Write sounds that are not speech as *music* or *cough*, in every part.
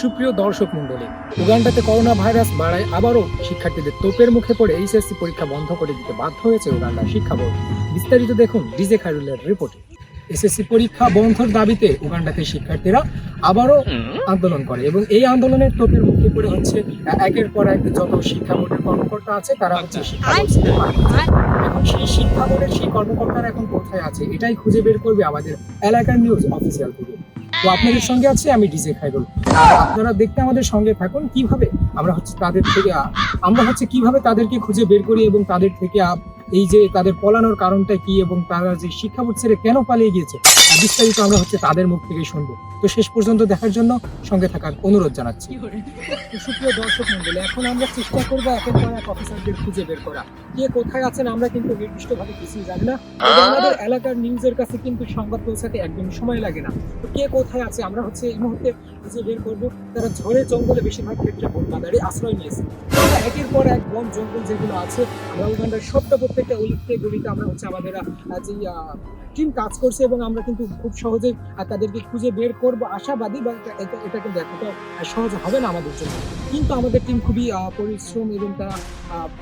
সুপ্রিয় দর্শক মণ্ডলী উগান্ডাতে করোনা ভাইরাস বাড়ায় আবারও শিক্ষার্থীদের তোপের মুখে পড়ে এইচএসসি পরীক্ষা বন্ধ করে দিতে বাধ্য হয়েছে উগান্ডার শিক্ষা বোর্ড। বিস্তারিত দেখুন ডিজে খাইরুলের রিপোর্টে। এসএসসি পরীক্ষা বন্ধর দাবিতে উগান্ডাতে শিক্ষার্থীরা আবারও আন্দোলন করে এবং এই আন্দোলনের তোপের মুখে পড়ে হচ্ছে একের পর এক যত শিক্ষা বোর্ডের কর্মকর্তা আছে তারা হচ্ছে শিক্ষা দিচ্ছে। এখন সেই শিক্ষা বোর্ডের সেই কর্মকর্তারা এখন কোথায় আছে এটাই খুঁজে বের করবে আমাদের এলাকার নিউজ অফিসিয়াল থেকে। তো আপনাদের সঙ্গে আছে আমি ডিজে খাইরুল আপনারা দেখতে আমাদের সঙ্গে থাকুন কীভাবে আমরা হচ্ছে তাদের থেকে, আমরা হচ্ছে কীভাবে তাদেরকে খুঁজে বের করি এবং তাদের থেকে এই যে তাদের পলানোর কারণটা কি এবং তারা যে শিক্ষা বোর্ড ছেড়ে কেন পালিয়ে গিয়েছে আহ, বিস্তারিত আমরা হচ্ছে তাদের মুখ থেকে শুনব। তো শেষ পর্যন্ত দেখার জন্য সঙ্গে থাকার অনুরোধ জানাচ্ছি। সুপ্রিয় দর্শক মন্ডলী এখন আমরা চেষ্টা করব একের পর এক অফিসারদের খুঁজে বের করা। কে কোথায় আছেন আমরা কিন্তু নির্দিষ্টভাবে কিছুই জানি না। আমাদের এলাকার নিউজের কাছে কিন্তু সংবাদ পৌঁছাতে একদম সময় লাগে না। তো কে কোথায় আছে আমরা হচ্ছে এই মুহূর্তে খুঁজে বের করব। তারা ঝড়ে জঙ্গলে বেশিরভাগ ক্ষেত্রে বনবাদারে আশ্রয় নিয়েছে। একের পর এক বন জঙ্গল যেগুলো আছে আমরা উগান্ডার সবটা প্রত্যেকটা অলিতে গলিতে আমরা হচ্ছে আমাদের আহ, যে টিম কাজ করছে এবং আমরা কিন্তু খুব সহজেই তাদেরকে খুঁজে বের করব আশাবাদী বা এটা- কিন্তু এতটা সহজ হবে না আমাদের জন্য। কিন্তু আমাদের টিম খুবই পরিশ্রম এবং তারা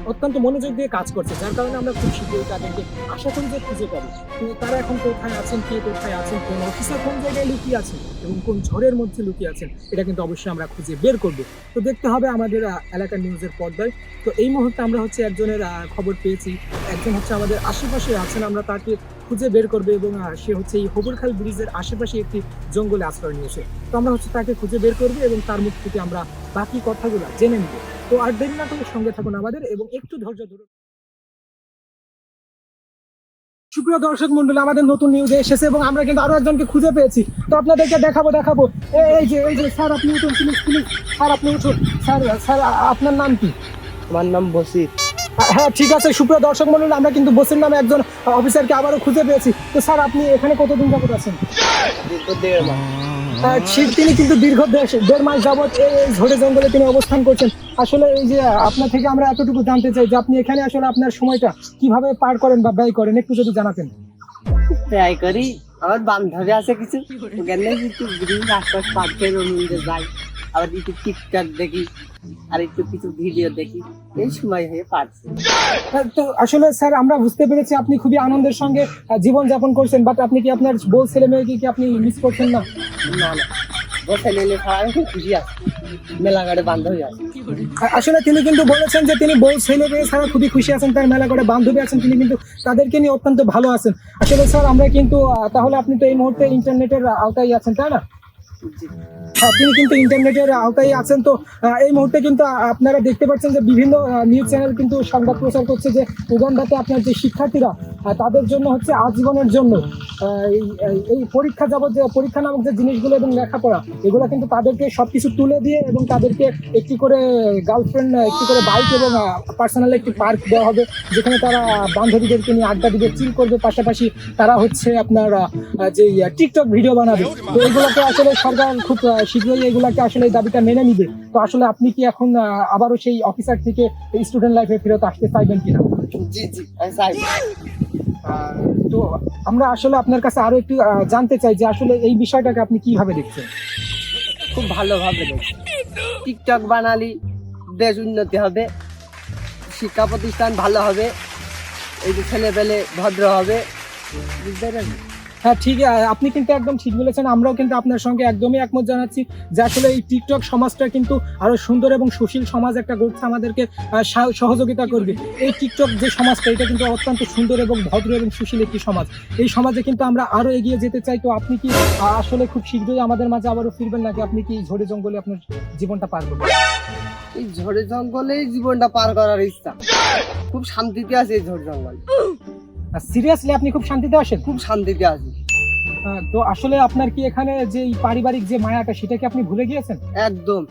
অত্যন্ত মনোযোগ দিয়ে কাজ করছে যার কারণে আমরা খুব শীঘ্রই তাদেরকে আশা করি যে খুঁজে পাবো। তারা এখন কোথায় আছেন কে কোথায় আছেন কোন অফিসার কোন জায়গায় লুকিয়ে আছেন? এবং কোন ঝড়ের মধ্যে লুকিয়ে আছেন, এটা কিন্তু অবশ্যই আমরা খুঁজে বের করব। তো দেখতে হবে আমাদের এলাকার নিউজের পর্দায়। তো এই মুহূর্তে আমরা হচ্ছে একজনের খবর পেয়েছি। একজন হচ্ছে আমাদের আশেপাশে আছেন, আমরা তাকে খুঁজে বের করবে এবং সে হচ্ছে এই হবুরখাল ব্রিজের আশেপাশে একটি জঙ্গলে আশ্রয় নিয়েছে তো আমরা হচ্ছে তাকে খুঁজে বের করব এবং তার মুখ থেকে আমরা বাকি কথাগুলো জেনে নিব। তো আর দেরি না করে সঙ্গে থাকুন আমাদের এবং একটু ধৈর্য ধরুন। সুপ্রিয় দর্শক মন্ডলী আমাদের নতুন নিউজে এসেছে এবং আমরা কিন্তু আরও একজনকে খুঁজে পেয়েছি। তো আপনাদেরকে দেখাবো দেখাবো। এই- যে এই যে স্যার আপনি উঠুন প্লিজ প্লিজ। স্যার আপনি উঠুন। স্যার স্যার আপনার নাম কি? আমার নাম বসির। হ্যাঁ ঠিক আছে সুপ্রিয় দর্শক মন্ডলী আমরা কিন্তু বসির নামে একজন অফিসারকে আবারও খুঁজে পেয়েছি। তো স্যার আপনি এখানে কতদিন যাবত আছেন? শীত তিনি কিন্তু দীর্ঘ দেড় মাস যাবৎ এই এই জঙ্গলে তিনি অবস্থান করছেন। আসলে এই যে আপনার থেকে আমরা এতটুকু জানতে চাই যে আপনি এখানে আসলে আপনার সময়টা কীভাবে পার করেন বা ব্যয় করেন, একটু যদি জানাতেন। ব্যয় করি। আমার বান্ধবী আছে কিছু। ওখানে কিন্তু গ্রিন আশপাশ পার্কের যাই আবার একটু টিকটক দেখি আর একটু কিছু ভিডিও দেখি। এই সময় হয়ে পারছে। তো আসলে স্যার আমরা বুঝতে পেরেছি আপনি খুবই আনন্দের সঙ্গে জীবন যাপন করছেন বাট আপনি কি আপনার বউ ছেলে মেয়েকে কি আপনি মিস করছেন না? না না। বসে নিলে ছাড়া খুব খুশি আছি। মেলাঘাটে বান্ধবী আছে। আসলে তিনি কিন্তু বলেছেন যে তিনি বউ ছেলে মেয়ে ছাড়া খুবই খুশি আছেন তার মেলা করে বান্ধবী আছেন তিনি কিন্তু তাদেরকে নিয়ে অত্যন্ত ভালো আছেন। আসলে স্যার আমরা কিন্তু তাহলে আপনি তো এই মুহূর্তে ইন্টারনেটের আওতায় আছেন তাই না। হ্যাঁ, তিনি কিন্তু ইন্টারনেটের আওতায় আছেন তো এই মুহূর্তে কিন্তু আপনারা দেখতে পাচ্ছেন যে বিভিন্ন নিউজ চ্যানেল কিন্তু সংবাদ প্রচার করছে যে উগান্ডাতে আপনার যে শিক্ষার্থীরা তাদের জন্য হচ্ছে আজীবনের জন্য এই- পরীক্ষা যাবত পরীক্ষা নামক যে জিনিসগুলো এবং লেখাপড়া, এগুলো কিন্তু তাদেরকে সবকিছু তুলে দিয়ে এবং তাদেরকে একটি করে গার্লফ্রেন্ড, একটি করে বাইক এবং পার্সোনাল একটি পার্ক দেওয়া হবে, যেখানে তারা বান্ধবীদেরকে নিয়ে আড্ডা দিবে, চিল করবে, পাশাপাশি তারা হচ্ছে আপনার যে টিকটক ভিডিও বানাবে। তো এগুলোকে আসলে সরকার খুব শীঘ্রই এগুলাকে আসলে দাবিটা মেনে নিবে। তো আসলে আপনি কি এখন আবারও সেই অফিসার থেকে স্টুডেন্ট লাইফে ফেরত আসতে চাইবেন কিনা? জি জি তো আমরা আসলে আপনার কাছে আরও একটু জানতে চাই যে আসলে এই বিষয়টাকে আপনি কীভাবে দেখছেন? খুব ভালোভাবে দেখি টিকটক বানালি দেশ উন্নতি হবে শিক্ষা প্রতিষ্ঠান ভালো হবে এই যে ছেলে পেলে ভদ্র হবে বুঝতে পেরেছেন? হ্যাঁ ঠিক আপনি কিন্তু একদম ঠিক বলেছেন। আমরাও কিন্তু আপনার সঙ্গে একদমই একমত জানাচ্ছি যে আসলে এই টিকটক সমাজটা কিন্তু আরও সুন্দর এবং সুশীল সমাজ একটা গড়তে আমাদেরকে সহযোগিতা করবে। এই টিকটক যে সমাজটা, এটা কিন্তু অত্যন্ত সুন্দর এবং ভদ্র এবং সুশীল একটি সমাজ। এই সমাজে কিন্তু আমরা আরও এগিয়ে যেতে চাই। তো আপনি কি আসলে খুব শীঘ্রই আমাদের মাঝে আবারও ফিরবেন নাকি আপনি কি ঝড়ে জঙ্গলে আপনার জীবনটা পার করবেন? এই ঝড়ে জঙ্গলে জীবনটা পার করার ইচ্ছা। খুব শান্তিতে আছে এই ঝড় জঙ্গল। সিরিয়াসলি আপনি খুব শান্তিতে আসেন? খুব শান্তিতে আছি। আহ, তো আসলে আপনার কি এখানে যে এই পারিবারিক যে মায়াটা সেটা কি আপনি ভুলে গিয়েছেন? একদম।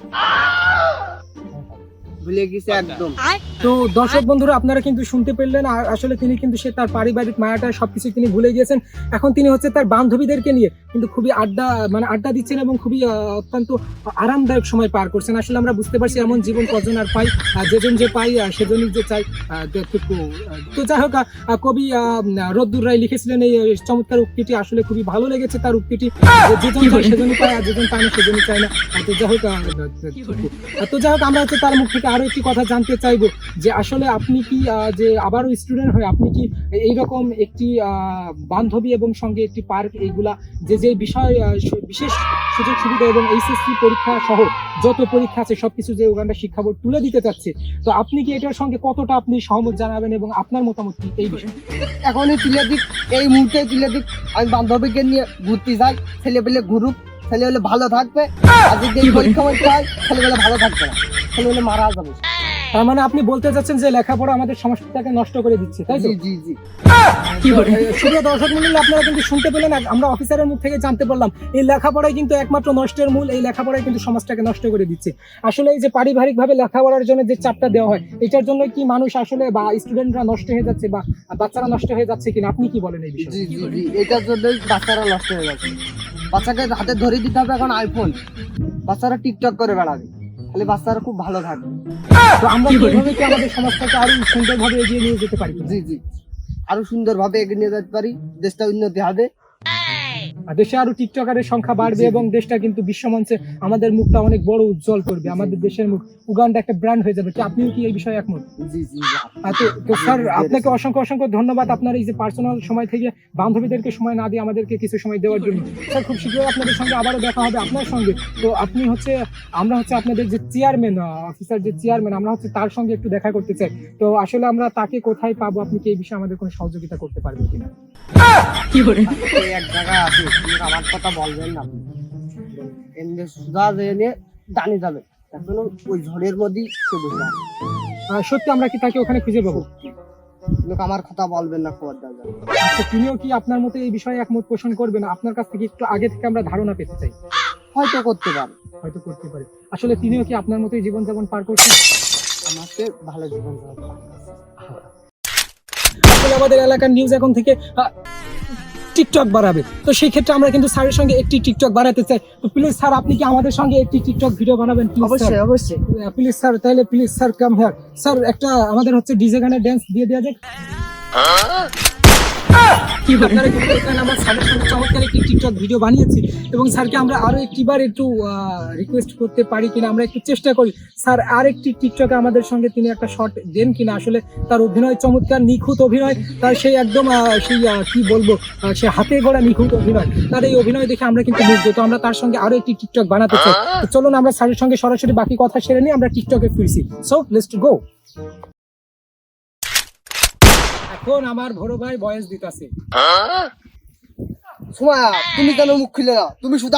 ভুলে গেছে একদম। তো দর্শক বন্ধুরা আপনারা কিন্তু শুনতে পেলেন আর আসলে তিনি কিন্তু সে তার পারিবারিক মায়াটা সবকিছু তিনি ভুলে গিয়েছেন। এখন তিনি হচ্ছে তার বান্ধবীদেরকে নিয়ে কিন্তু খুবই আড্ডা মানে আড্ডা দিচ্ছেন এবং খুবই অত্যন্ত আরামদায়ক সময় পার করছেন। আসলে আমরা বুঝতে পারছি এমন জীবন কজন আর পাই যেজন যে পাই সেজনই যে চাই তো যাই হোক কবি আহ, রদ্দুর রায় লিখেছিলেন এই চমৎকার উক্তিটি। আসলে খুবই ভালো লেগেছে তার উক্তিটি। যে যেজন চায় সেজনই পায় আর যেজন পায় না সেজনই চায় না। তো যাই হোক তো যাই হোক আমরা হচ্ছে তার মুখ থেকে আরও একটি কথা জানতে চাইব যে আসলে আপনি কি যে আবারও স্টুডেন্ট হয়ে আপনি কি এইরকম একটি বান্ধবী এবং সঙ্গে একটি পার্ক এইগুলা যে যে বিষয় বিশেষ সুযোগ সুবিধা এবং এইচএসসি পরীক্ষা সহ যত পরীক্ষা আছে সবকিছু যে উগান্ডা শিক্ষা বোর্ড তুলে দিতে চাচ্ছে তো আপনি কি এটার সঙ্গে কতটা আপনি সহমত জানাবেন এবং আপনার মতামত কি এই বিষয়ে? এখনই তুলে দিক এই মুহূর্তে তুলে দিক। আমি বান্ধবীকে নিয়ে ঘুরতে যাই ছেলে পেলে ঘুরুক ছেলে হলে ভালো থাকবে। আর যদি পরীক্ষা মরীক্ষা হয় ছেলে পেলে ভালো থাকবে না। ছেলে হলে মারা যাবে। তার মানে আপনি বলতে চাচ্ছেন যে লেখাপড়া আমাদের সমাজটাকে নষ্ট করে দিচ্ছে তাই তো? জি জি জি। শুধু দর্শক মন্ডলী আপনারা কিন্তু শুনতে পেলেন আমরা অফিসারের মুখ থেকে জানতে পারলাম এই লেখাপড়াই কিন্তু একমাত্র নষ্টের মূল এই লেখাপড়াই কিন্তু সমাজটাকে নষ্ট করে দিচ্ছে। আসলে এই যে পারিবারিক ভাবে লেখাপড়ার জন্য যে চাপটা দেওয়া হয় এটার জন্য কি মানুষ আসলে বা স্টুডেন্টরা নষ্ট হয়ে যাচ্ছে বা বাচ্চারা নষ্ট হয়ে যাচ্ছে কিনা? আপনি কি বলেন এই বিষয়ে? জি জি জি। এটার জন্যই বাচ্চারা নষ্ট হয়ে যাচ্ছে। বাচ্চাকে হাতে ধরে দিতে হবে এখন আইফোন বাচ্চারা টিকটক করে বেড়াবে। তাহলে বাচ্চারা খুব ভালো থাকবে। তো আমরা কীভাবে কি আমাদের সমস্যাকে আরও সুন্দরভাবে এগিয়ে নিয়ে যেতে পারি? জি জি। আরও সুন্দরভাবে এগিয়ে নিয়ে যেতে পারি দেশটা উন্নতি হবে। দেশে আরও টিকটকারের সংখ্যা বাড়বে এবং দেশটা কিন্তু বিশ্বমঞ্চে আমাদের মুখটা অনেক বড় উজ্জ্বল করবে আমাদের দেশের মুখ। উগান্ডা একটা ব্র্যান্ড হয়ে যাবে। আপনিও কি এই বিষয়ে একমত? তো স্যার আপনাকে অসংখ্য অসংখ্য ধন্যবাদ। আপনার এই যে পার্সোনাল সময় থেকে বান্ধবীদেরকে সময় না দিয়ে আমাদেরকে কিছু সময় দেওয়ার জন্য। স্যার খুব শীঘ্রই আপনাদের সঙ্গে আবারও দেখা হবে আপনার সঙ্গে। তো আপনি হচ্ছে আমরা হচ্ছে আপনাদের যে চেয়ারম্যান অফিসার যে চেয়ারম্যান আমরা হচ্ছে তার সঙ্গে একটু দেখা করতে চাই। তো আসলে আমরা তাকে কোথায় পাবো? আপনি কি এই বিষয়ে আমাদের কোনো সহযোগিতা করতে পারবেন কিনা? এক জায়গায় আছে আমার কথা বলবেন না এমনি সুদা জেনে জানি যাবে এখন ওই ঝড়ের মধ্যেই সে বসে আছে সত্যি আমরা কি তাকে ওখানে খুঁজে পাবো? কিন্তু আমার কথা বলবেন না খবর দেওয়া আচ্ছা তিনিও কি আপনার মতো এই বিষয়ে একমত পোষণ করবেন? আপনার কাছ থেকে একটু আগে থেকে আমরা ধারণা পেতে চাই। হয়তো করতে পারে। হয়তো করতে পারে। আসলে তিনিও কি আপনার মতোই জীবনযাপন পার করছেন? আমাকে ভালো জীবন যাপন আমাদের এলাকার নিউজ এখন থেকে টিকটক বাড়াবে। তো সেই ক্ষেত্রে আমরা কিন্তু স্যারের সঙ্গে একটি টিকটক বাড়াতে চাই। তো প্লিজ স্যার আপনি কি আমাদের সঙ্গে একটি টিকটক ভিডিও বানাবেন অবশ্যই অবশ্যই। প্লিজ স্যার তাহলে please sir come here sir একটা আমাদের হচ্ছে ডিজে গানের ড্যান্স দিয়ে দেওয়া যাক। আপনারা কিন্তু এখানে আমার স্যারের সঙ্গে চমৎকার একটি টিকটক ভিডিও বানিয়েছি এবং স্যারকে আমরা আরও একটিবার একটু রিকোয়েস্ট করতে পারি কিনা আমরা একটু চেষ্টা করি। স্যার আর একটি টিকটকে আমাদের সঙ্গে তিনি একটা শট দেন কিনা? আসলে তার অভিনয় চমৎকার নিখুঁত অভিনয়। তার সেই একদম সেই কি বলব সে হাতে গড়া নিখুঁত অভিনয়। তার এই অভিনয় দেখে আমরা কিন্তু মুগ্ধ। তো আমরা তার সঙ্গে আরও একটি টিকটক বানাতে চাই। চলুন আমরা স্যারের সঙ্গে সরাসরি বাকি কথা সেরে নিয়ে আমরা টিকটকে ফিরছি। সো লেটস গো এখন আমার বড় ভাই বয়স দিতাছে। সময়া তুমি কেন মুখ খুলে না? তুমি শুধু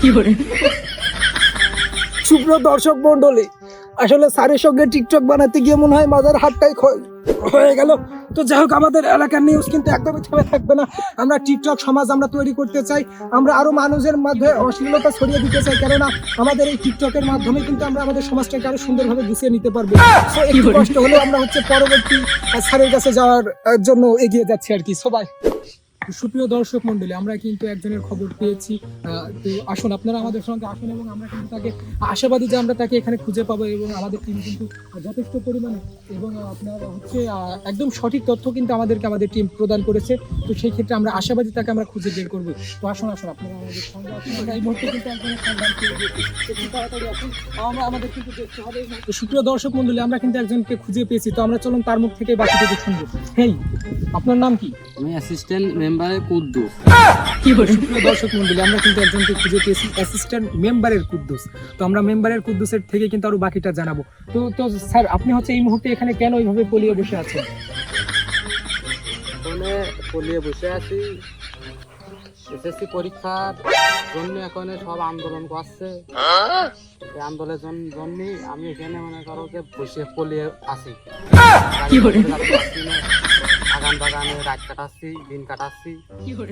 কি করি? শুভ্র দর্শক মন্ডলী আসলে স্যারের সঙ্গে টিকটক বানাতে গিয়ে মনে হয় মাজার হাতটাই ক্ষয় হয়ে গেল। তো যাই হোক আমাদের এলাকার নিউজ কিন্তু একদমই থেমে থাকবে না। আমরা টিকটক সমাজ আমরা তৈরি করতে চাই। আমরা আরও মানুষের মাধ্যমে অশ্লীলতা ছড়িয়ে দিতে চাই। কেননা আমাদের এই টিকটকের মাধ্যমে কিন্তু আমরা আমাদের সমাজটাকে আরও সুন্দরভাবে গুছিয়ে নিতে পারব। So, একটু কষ্ট হলেও আমরা হচ্ছে পরবর্তী স্যারের কাছে যাওয়ার জন্য এগিয়ে যাচ্ছি আর কি। সবাই সুপ্রিয় দর্শক মন্ডলী আমরা কিন্তু একজনের খবর পেয়েছি। তো আসুন, আপনারা আমাদের সঙ্গে আসুন এবং আমরা কিন্তু তাকে আশাবাদী যে আমরা তাকে এখানে খুঁজে পাবো এবং আমাদের টিম কিন্তু যথেষ্ট পরিমাণে এবং আপনার হচ্ছে একদম সঠিক তথ্য কিন্তু আমাদেরকে আমাদের টিম প্রদান করেছে। তো সেই ক্ষেত্রে আমরা আশাবাদী তাকে আমরা খুঁজে বের করব। তো আসুন আসুন, আপনারা আমাদের সঙ্গে এই মুহূর্তে কিন্তু একজনের সন্ধান তাড়াতাড়ি আসুন। আমরা আমাদের কিন্তু দেখতে হবে। সুপ্রিয় দর্শক মন্ডলী আমরা কিন্তু একজনকে খুঁজে পেয়েছি। তো আমরা চলুন তার মুখ থেকে বাকি থেকে শুনব হেই, আপনার নাম কি? আমি অ্যাসিস্ট্যান্ট মেম্বারে কুদ্দুস। দর্শক মন্ডলী আমরা কিন্তু একজনকে খুঁজে পেয়েছি অ্যাসিস্ট্যান্ট মেম্বারের কুদ্দুস। তো আমরা মেম্বারের কুদ্দুসের থেকে কিন্তু আরও বাকিটা জানাব। তো তো স্যার আপনি হচ্ছে এই মুহূর্তে এখানে কেন এইভাবে পলিয়ে বসে আছেন? এখানে পলিয়ে বসে আছি। এসএসসি পরীক্ষার জন্য এখন সব আন্দোলন করছে। এই আন্দোলনের জন্য আমি এখানে মনে করো যে বসে পলিয়ে আছি। বাগান বাগানে রাত কাটাচ্ছি দিন কাটাচ্ছি। কি করব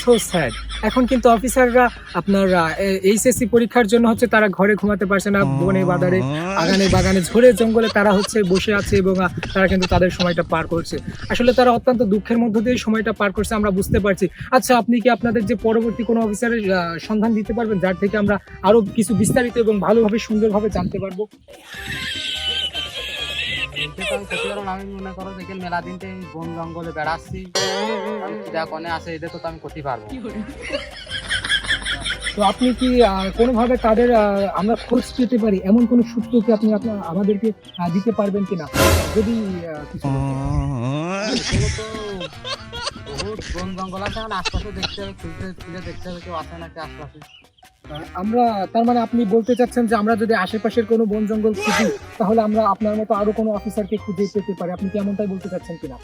সো স্যাড এখন কিন্তু অফিসাররা আপনার এইচএসসি পরীক্ষার জন্য হচ্ছে তারা ঘরে ঘুমাতে পারছে না বনে বাজারে আগানে বাগানে ঝরে জঙ্গলে তারা হচ্ছে বসে আছে এবং তারা কিন্তু তাদের সময়টা পার করছে। আসলে তারা অত্যন্ত দুঃখের মধ্য দিয়ে সময়টা পার করছে আমরা বুঝতে পারছি। আচ্ছা আপনি কি আপনাদের যে পরবর্তী কোনো অফিসারের আহ, সন্ধান দিতে পারবেন যার থেকে আমরা আরও কিছু বিস্তারিত এবং ভালোভাবে সুন্দরভাবে জানতে পারব? তো আমি আমি মনে করো দেখে মেলা দিন বন জঙ্গলে বেড়াচ্ছি। যা কনে আছে এটা তো আমি করতে পারব। তো আপনি কি কোনোভাবে তাদের আমরা খোঁজ পেতে পারি? এমন কোনো সূত্র কি আপনি আপনার আমাদেরকে দিতে পারবেন কিনা? যদি কিছু বহুত বন জঙ্গল আছে আশপাশে দেখতে হবে খুঁজতে খুঁজে দেখতে হবে কেউ আছে নাকি আশপাশে? আমরা তার মানে আপনি বলতে চাচ্ছেন যে আমরা যদি আশেপাশের কোনো বন জঙ্গল খুঁজি তাহলে আমরা আপনার মতো আরও কোনো অফিসারকে খুঁজে পেতে পারি। আপনি কি এমনটাই বলতে চাচ্ছেন কিনা?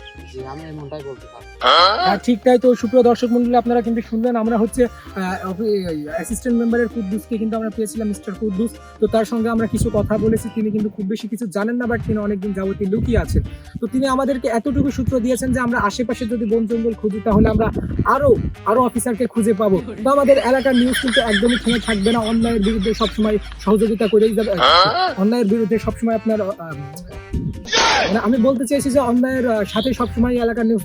আমি এমনটাই বলতে পারি। হ্যাঁ ঠিক তাই তো। সুপ্রিয় দর্শক মন্ডলী আপনারা কিন্তু শুনলেন আমরা হচ্ছে অ্যাসিস্ট্যান্ট মেম্বারের কুদ্দুসকে কিন্তু আমরা পেয়েছিলাম মিস্টার কুদ্দুস। তো তার সঙ্গে আমরা কিছু কথা বলেছি। তিনি কিন্তু খুব বেশি কিছু জানেন না বাট তিনি অনেকদিন যাবতীয় লুকিয়ে আছেন। তো তিনি আমাদেরকে এতটুকু সূত্র দিয়েছেন যে আমরা আশেপাশে যদি বন জঙ্গল খুঁজি তাহলে আমরা আরও আরও অফিসারকে খুঁজে পাবো। তো আমাদের এলাকার নিউজ কিন্তু একদমই থেমে থাকবে না অন্যায়ের বিরুদ্ধে সবসময় সহযোগিতা করেই যাবে। অন্যায়ের বিরুদ্ধে সবসময় আপনার মানে আমি বলতে চাইছি যে অন্যায়ের সাথে সবসময় এলাকার নিউজ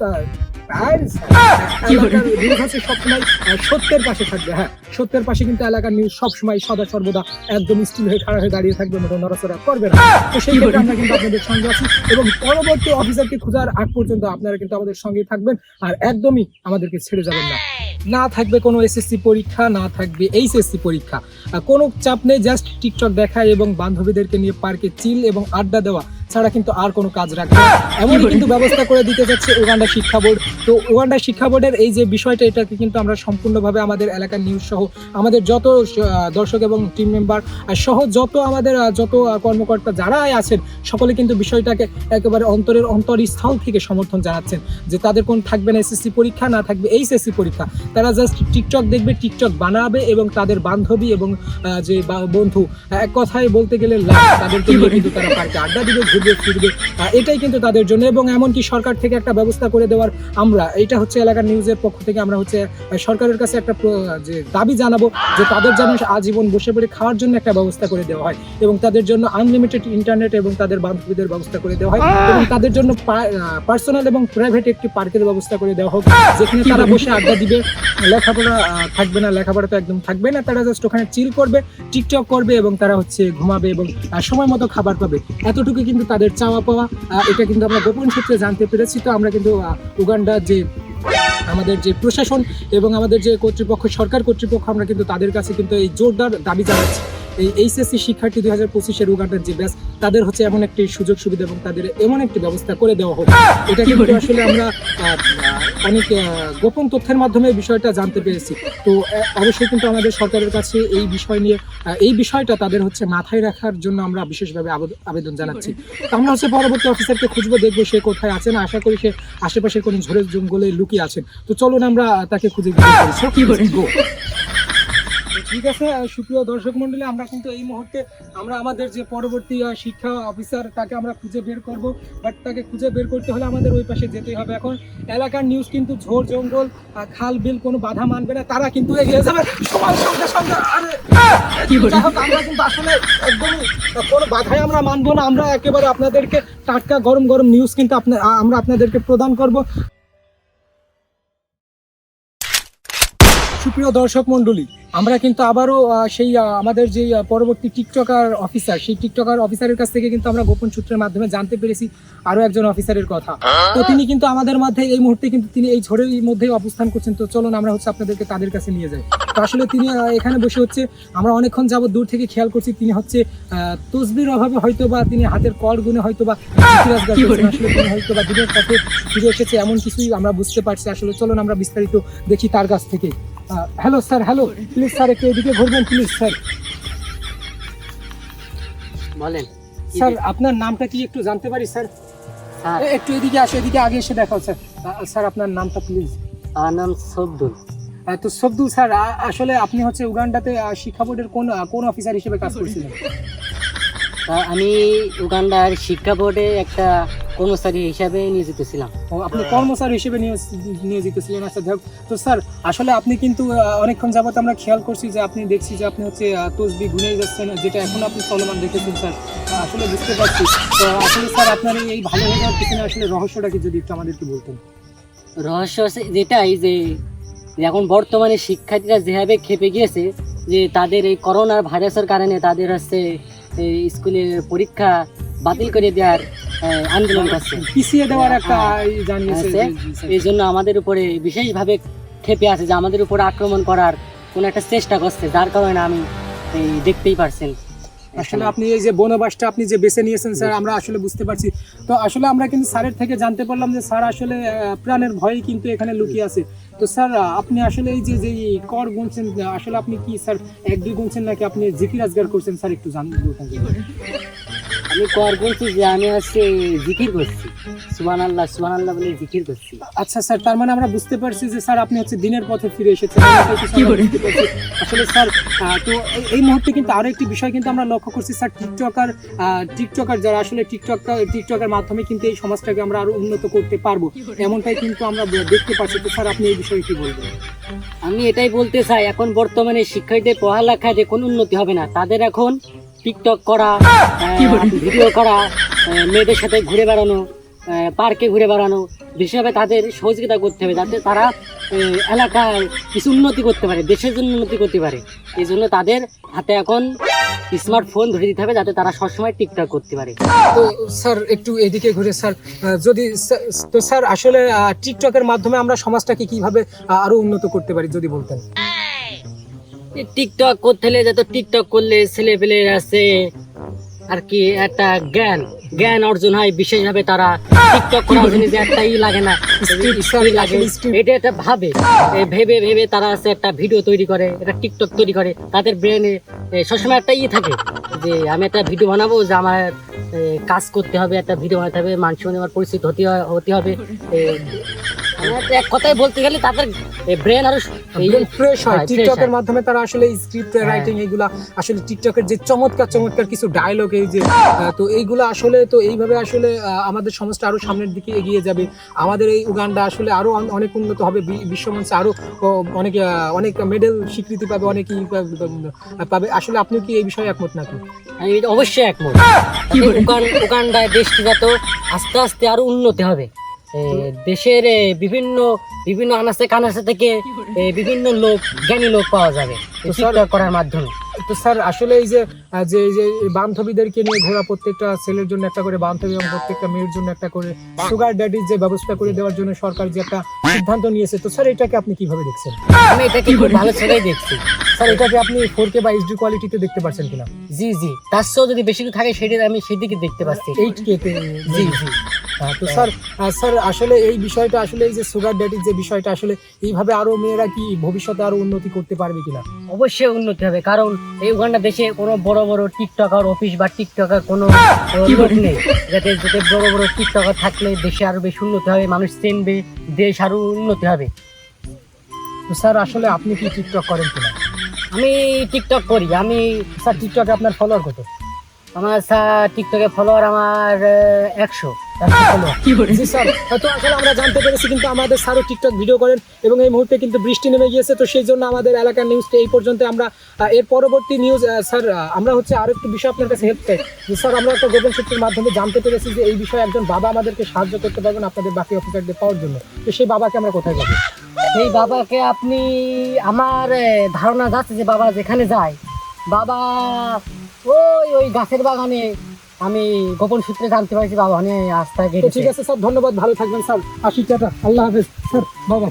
সবসময় সত্যের পাশে থাকবে হ্যাঁ সত্যের পাশে কিন্তু এলাকার নিউজ সবসময় সদা সর্বদা একদম স্টিল হয়ে খাড়া হয়ে দাঁড়িয়ে থাকবে মতো নড়াচড়া করবে না। তো সেই ক্ষেত্রে আমরা কিন্তু আপনাদের সঙ্গে আছি এবং পরবর্তী অফিসারকে খোঁজার আগ পর্যন্ত আপনারা কিন্তু আমাদের সঙ্গেই থাকবেন আর একদমই আমাদেরকে ছেড়ে যাবেন না। না থাকবে কোনো এসএসসি পরীক্ষা না থাকবে এইচএসসি পরীক্ষা। কোনো চাপ নেই জাস্ট টিকটক দেখা এবং বান্ধবীদেরকে নিয়ে পার্কে চিল এবং আড্ডা দেওয়া ছাড়া কিন্তু আর কোনো কাজ রাখবে। এমনই কিন্তু ব্যবস্থা করে দিতে যাচ্ছে উগান্ডা শিক্ষা বোর্ড তো উগান্ডা শিক্ষা বোর্ডের এই যে বিষয়টা, এটাকে কিন্তু আমরা সম্পূর্ণভাবে আমাদের এলাকার নিউজ সহ আমাদের যত দর্শক এবং টিম মেম্বার সহ যত আমাদের যত কর্মকর্তা যারা আছেন, সকলে কিন্তু বিষয়টাকে একেবারে অন্তরের অন্তরস্থল থেকে সমর্থন জানাচ্ছেন যে তাদের কোন থাকবে না এসএসসি পরীক্ষা, না থাকবে এইচএসসি পরীক্ষা তারা জাস্ট টিকটক দেখবে টিকটক বানাবে এবং তাদের বান্ধবী এবং যে বন্ধু এক কথায় বলতে গেলে লাভ তাদেরকে কিন্তু তারা পার্কে আড্ডা দিবে, ঘুরবে, ফিরবে। এটাই কিন্তু তাদের জন্য এবং এমনকি সরকার থেকে একটা ব্যবস্থা করে দেওয়ার আমরা এটা হচ্ছে এলাকার নিউজের পক্ষ থেকে আমরা হচ্ছে সরকারের কাছে একটা যে দাবি জানাব যে তাদের যেন আজীবন বসে পড়ে খাওয়ার জন্য একটা ব্যবস্থা করে দেওয়া হয় এবং তাদের জন্য আনলিমিটেড ইন্টারনেট এবং তাদের বান্ধবীদের ব্যবস্থা করে দেওয়া হয় এবং তাদের জন্য পার্সোনাল এবং প্রাইভেট একটি পার্কের ব্যবস্থা করে দেওয়া হোক, যেখানে তারা বসে আড্ডা দিবে। লেখাপড়া থাকবে না, লেখাপড়া তো একদম থাকবে না, তারা জাস্ট ওখানে চিল করবে টিকটক করবে এবং তারা হচ্ছে ঘুমাবে এবং সময় মতো খাবার পাবে। এতটুকু কিন্তু তাদের চাওয়া পাওয়া এটা কিন্তু আমরা গোপন সূত্রে জানতে পেরেছি। তো আমরা কিন্তু উগান্ডার যে, আমাদের যে প্রশাসন এবং আমাদের যে কর্তৃপক্ষ, সরকার কর্তৃপক্ষ, আমরা কিন্তু তাদের কাছে কিন্তু এই জোরদার দাবি জানাচ্ছি। এই এইচএসসি শিক্ষার্থী দুই হাজার পঁচিশের উগান্ডার যে ব্যাচ তাদের হচ্ছে এমন একটি সুযোগ সুবিধা এবং তাদের এমন একটি ব্যবস্থা করে দেওয়া হোক এটা কিন্তু আসলে আমরা অনেক গোপন তথ্যের মাধ্যমে বিষয়টা জানতে পেরেছি। তো অবশ্যই কিন্তু আমাদের সরকারের কাছে এই বিষয় নিয়ে এই বিষয়টা তাদের হচ্ছে মাথায় রাখার জন্য আমরা বিশেষভাবে আবেদ- আবেদন জানাচ্ছি। তো আমরা হচ্ছে পরবর্তী অফিসারকে খুঁজবো দেখব সে কোথায় আছেন আশা করি সে আশেপাশের কোনো ঝোড়ের জঙ্গলে লুকিয়ে আছেন। তো চলুন আমরা তাকে খুঁজে বের করি। ঠিক আছে সুপ্রিয় দর্শক মন্ডলী আমরা কিন্তু এই মুহূর্তে আমরা আমাদের যে পরবর্তী শিক্ষা অফিসার তাকে আমরা খুঁজে বের করব। বাট তাকে খুঁজে বের করতে হলে আমাদের ওই পাশে যেতে হবে। এখন এলাকার নিউজ কিন্তু ঝোড় জঙ্গল খাল বিল কোনো বাধা মানবে না। তারা কিন্তু এগিয়ে যাবে। আমরা কিন্তু আসলে একদমই কোনো বাধাই আমরা মানবো না। আমরা একেবারে আপনাদেরকে টাটকা গরম গরম নিউজ কিন্তু আমরা আপনাদেরকে প্রদান করব। সুপ্রিয় দর্শক মণ্ডলী আমরা কিন্তু আবারও সেই আমাদের যে পরবর্তী টিকটকার অফিসার সেই টিকটকার অফিসারের কাছ থেকে কিন্তু আমরা গোপন সূত্রের মাধ্যমে জানতে পেরেছি আরও একজন অফিসারের কথা। তো তিনি কিন্তু আমাদের মধ্যে এই মুহূর্তে কিন্তু তিনি এই ঝড়ের মধ্যেই অবস্থান করছেন। তো চলুন আমরা হচ্ছে আপনাদেরকে তাদের কাছে নিয়ে যাই। তো আসলে তিনি এখানে বসে হচ্ছে আমরা অনেকক্ষণ যাবত দূর থেকে খেয়াল করছি তিনি হচ্ছে আহ, তসবির অভাবে হয়তো বা তিনি হাতের কর গুনে হয়তো বা হয়তো বা দিনের পথে ফিরে এসেছে এমন কিছুই আমরা বুঝতে পারছি। আসলে চলুন আমরা বিস্তারিত দেখি তার কাছ থেকে। Hello sir hello please sir একটু এদিকে ঘুরবেন প্লিজ স্যার বলেন স্যার আপনার নামটা কি একটু জানতে পারি স্যার। একটু এদিকে আসো এদিকে আগে এসে দেখাও স্যার স্যার আপনার নামটা প্লিজ আমার নাম সবদুল তো সবদুল স্যার আসলে আপনি হচ্ছে উগান্ডাতে শিক্ষা বোর্ডের কোন কোন অফিসার হিসেবে কাজ *laughs* করছিলেন? তা আমি উগান্ডার শিক্ষা বোর্ডে একটা কর্মচারী হিসাবে নিয়োজিত ছিলাম। ও, আপনি কর্মচারী হিসেবে নিয়োজ- নিয়োজিত ছিলেন? আচ্ছা যাক। তো স্যার আসলে আপনি কিন্তু আহ, অনেকক্ষণ যাবত আমরা খেয়াল করছি যে আপনি দেখছি যে আপনি হচ্ছে আহ, তসবি গুনেই যাচ্ছেন যেটা এখন আপনি চলমান দেখেছেন স্যার। আহ, আসলে বুঝতে পারছি। তো আসলে স্যার আপনার এই- এই ভালো হয়ে যাওয়ার পিছনে আসলে রহস্যটা কি যদি একটু আমাদেরকে বলতেন? রহস্য আছে যেটাই যে যে এখন বর্তমানে শিক্ষার্থীরা যেভাবে খেপে গিয়েছে যে তাদের এই করোনার ভাইরাসের কারণে তাদের হচ্ছে এই স্কুলের পরীক্ষা বাতিল করে দেওয়ার আন্দোলন করছে পিছিয়ে দেওয়ার একটা হ্যাঁ, জানিয়েছে আছে। যে- জি, স্যার। এই জন্য আমাদের উপরে বিশেষভাবে খেপে আছে যে আমাদের উপরে আক্রমণ করার কোনো একটা চেষ্টা করছে যার কারণে আমি এই দেখতেই পারছেন আসলে আপনি এই যে বনবাসটা আপনি যে বেছে নিয়েছেন স্যার আমরা আসলে বুঝতে পারছি তো আসলে আমরা কিন্তু স্যারের থেকে জানতে পারলাম যে স্যার আসলে প্রাণের ভয়ে কিন্তু এখানে লুকিয়ে আছে তো স্যার, আপনি আসলে এই যে যে কর গুনছেন, আসলে আপনি কি স্যার এক দুই গুনছেন নাকি আপনি জিকির আজগার করছেন স্যার, একটু জান বলতেন যদি। আমি কর বলছি যে আমি হচ্ছে জিকির করছি। সুবান আল্লাহ সুবান আল্লাহ বলে জিকির করছি। আচ্ছা স্যার তার মানে আমরা বুঝতে পারছি যে স্যার আপনি হচ্ছে দিনের পথে ফিরে এসেছেন। আসলে স্যার তো এই- মুহূর্তে কিন্তু আরও একটি বিষয় কিন্তু আমরা লক্ষ্য করছি। স্যার টিকটকার আহ, টিকটকার যারা আসলে টিকটক টিকটকের মাধ্যমে কিন্তু এই সমাজটাকে আমরা আরও উন্নত করতে পারব। এমনটাই কিন্তু আমরা দেখতে পাচ্ছি। তো স্যার আপনি এই বিষয়ে কি বলবেন? আমি এটাই বলতে চাই এখন বর্তমানে শিক্ষার্থীদের পড়ালেখায় যে কোনো উন্নতি হবে না। তাদের এখন টিকটক করা ভিডিও করা মেয়েদের সাথে ঘুরে বেড়ানো পার্কে ঘুরে বেড়ানো বিশেষভাবে তাদের সহযোগিতা করতে হবে যাতে তারা এলাকায় কিছু উন্নতি করতে পারে দেশের জন্য উন্নতি করতে পারে। এই জন্য তাদের হাতে এখন স্মার্টফোন ধরে দিতে হবে যাতে তারা সবসময় টিকটক করতে পারে। তো স্যার একটু এদিকে ঘুরে স্যার যদি স্যার- তো স্যার আসলে টিকটকের মাধ্যমে আমরা সমাজটাকে কীভাবে আরও উন্নত করতে পারি যদি বলতেন? টিকটক করতে হলে যত টিকটক করলে ছেলে পেলে আছে আর কি একটা জ্ঞান জ্ঞান অর্জন হয় বিশেষভাবে তারা টিকটক করার জন্য যে একটা ই লাগে না লাগে এটা একটা ভাবে ভেবে ভেবে তারা আছে একটা ভিডিও তৈরি করে একটা টিকটক তৈরি করে তাদের ব্রেনে সবসময় একটা ই থাকে যে আমি একটা ভিডিও বানাবো যে আমার কাজ করতে হবে একটা ভিডিও বানাতে হবে মানুষ সঙ্গে আমার পরিচিত হতে হতে হবে এক কথায় বলতে গেলে তাদের ব্রেন আরও ফ্রেশ হয়। টিকটকের মাধ্যমে তারা আসলে স্ক্রিপ্ট হ্যাঁ। রাইটিং এগুলা আসলে টিকটকের যে চমৎকার চমৎকার কিছু ডায়লগ এই যে তো এইগুলো আসলে তো এইভাবে আসলে আমাদের সমাজটা আরও সামনের দিকে এগিয়ে যাবে। আমাদের এই উগান্ডা আসলে আরও অনেক উন্নত হবে বিশ্বমঞ্চে আরও অনেক অনেক মেডেল স্বীকৃতি পাবে অনেক পাবে আসলে আপনি কি এই বিষয়ে একমত নাকি? আমি অবশ্যই একমত। উগান- উগান্ডায় দেশটি আস্তে আস্তে আরও উন্নতি হবে। দেশের বিভিন্ন বিভিন্ন আনাচে কানাচে থেকে বিভিন্ন লোক জ্ঞানী লোক পাওয়া যাবে করার মাধ্যমে। তো স্যার আসলে এই যে যে যে বান্ধবীদেরকে নিয়ে ঘোরা প্রত্যেকটা ছেলের জন্য একটা করে বান্ধবী এবং প্রত্যেকটা মেয়ের জন্য একটা করে সুগার ড্যাডির যে ব্যবস্থা করে দেওয়ার জন্য সরকার যে একটা সিদ্ধান্ত নিয়েছে তো স্যার এটাকে আপনি কীভাবে দেখছেন? আমি এটাকে খুব ভালো ছেলেই দেখছি। স্যার এটাকে আপনি ফোর কে বা এইচডি কোয়ালিটিতে দেখতে পাচ্ছেন কিনা? জি জি। তার চেয়েও যদি বেশি কিছু থাকে সেটা আমি সেদিকে দেখতে পাচ্ছি। Eight K G G. তো স্যার স্যার আসলে এই বিষয়টা আসলে এই যে সুগার ড্যাডির যে বিষয়টা আসলে এইভাবে আরও মেয়েরা কি ভবিষ্যতে আরও উন্নতি করতে পারবে কিনা? অবশ্যই উন্নতি হবে কারণ এই উগান্ডা দেশে কোনো বড় বড় টিকটকার অফিস বা টিকটকার কোনো লোক নেই। যাতে যাতে বড় বড় টিকটকার থাকলে দেশে আরও বেশি উন্নতি হবে মানুষ চেনবে দেশ আরও উন্নতি হবে। তো স্যার আসলে আপনি কি টিকটক করেন কিনা? আমি টিকটক করি। আমি স্যার টিকটকে আপনার ফলোয়ার কত? আমার স্যার টিকটকে ফলোয়ার আমার একশো। Follower। তো আসলে আমরা জানতে পেরেছি কিন্তু আমাদের স্যারও টিকটক ভিডিও করেন এবং এই মুহূর্তে কিন্তু বৃষ্টি নেমে গিয়েছে, তো সেই জন্য আমাদের এলাকার নিউজটা এই পর্যন্ত আমরা এর পরবর্তী নিউজ স্যার আমরা হচ্ছে আরও একটু বিষয় আপনার কাছে হেল্প চাই। স্যার, আমরা একটা গোপন সূত্রের মাধ্যমে জানতে পেরেছি যে এই বিষয়ে একজন বাবা আমাদেরকে সাহায্য করতে পারবেন আপনাদের বাকি অফিসারদের পাওয়ার জন্য। তো সেই বাবাকে আমরা কোথায় যাব সেই বাবাকে আপনি আমার ধারণা যাচ্ছে যে বাবা যেখানে যায়। বাবা, ওই ওই গাছের বাগানে আমি গোপন সূত্রে জানতে পারছি বাবা অনেক আস্থা গেছে ঠিক আছে স্যার ধন্যবাদ ভালো থাকবেন স্যার। আশি টাটা। আল্লাহ হাফেজ স্যার বাবা।